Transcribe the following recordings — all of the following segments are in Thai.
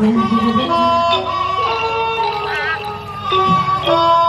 Thank you.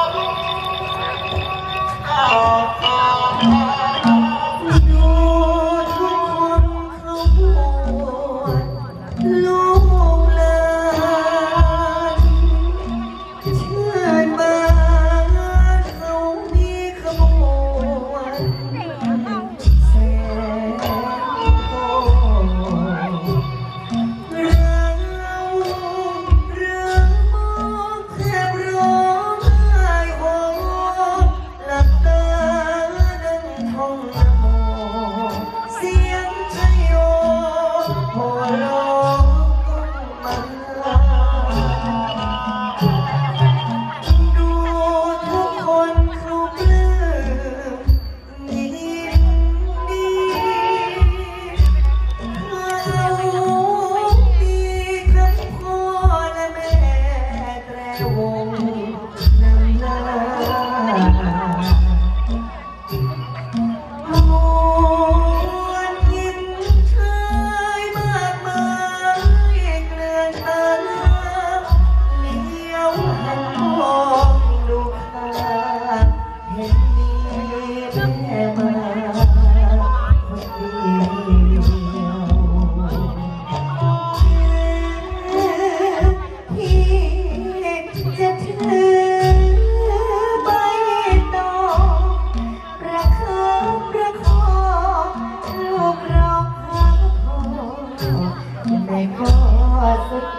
你代表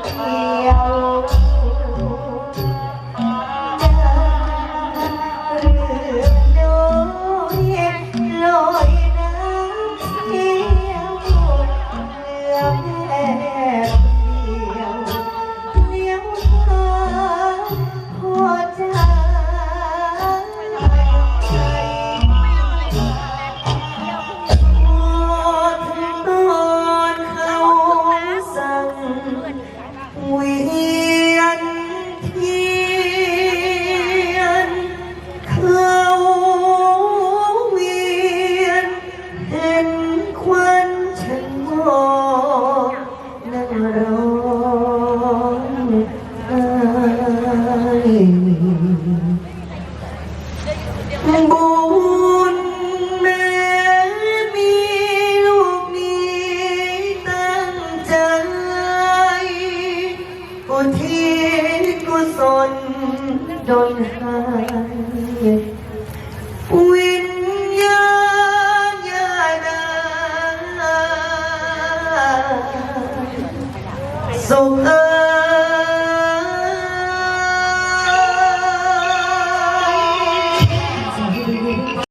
自由。 ควันฉันมองนั่งร้องไห้บุญแม่มีลูกนี้ตั้งใจกุทิกุศลดลให้ So, ơi